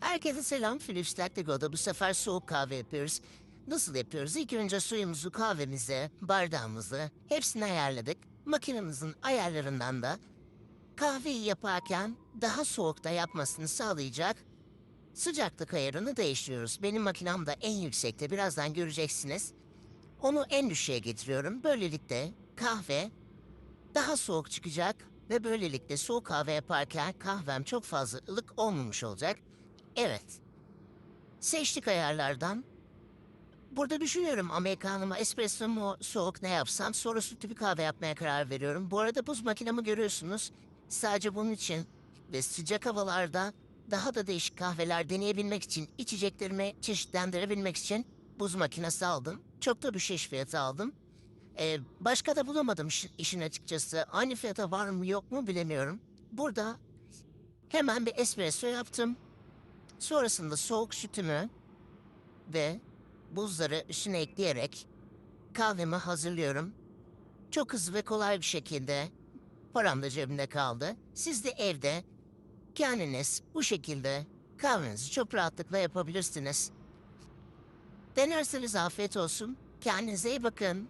Herkese selam. Philips Lactigo'da bu sefer soğuk kahve yapıyoruz. Nasıl yapıyoruz? İlk önce suyumuzu, kahvemizi, bardağımızı hepsini ayarladık. Makinemizin ayarlarından da kahveyi yaparken daha soğukta yapmasını sağlayacak sıcaklık ayarını değiştiriyoruz. Benim makinem de en yüksekte. Birazdan göreceksiniz. Onu en düşüğe getiriyorum. Böylelikle kahve daha soğuk çıkacak ve böylelikle soğuk kahve yaparken kahvem çok fazla ılık olmamış olacak. Evet. Seçtik ayarlardan. Burada düşünüyorum Amerikanımı, espresso mu, soğuk ne yapsam sonra sütlü bir kahve yapmaya karar veriyorum. Bu arada buz makinamı görüyorsunuz. Sadece bunun için ve sıcak havalarda daha da değişik kahveler deneyebilmek için, içeceklerimi çeşitlendirebilmek için buz makinesi aldım. Çok da düşeş fiyatı aldım. Ee, başka da bulamadım iş- işin açıkçası. Aynı fiyata var mı yok mu bilemiyorum. Burada hemen bir espresso yaptım. Sonrasında soğuk sütümü ve buzları üstüne ekleyerek kahvemi hazırlıyorum. Çok hızlı ve kolay bir şekilde param da cebimde kaldı. Siz de evde kendiniz bu şekilde kahvenizi çok rahatlıkla yapabilirsiniz. Denerseniz afiyet olsun. Kendinize iyi bakın.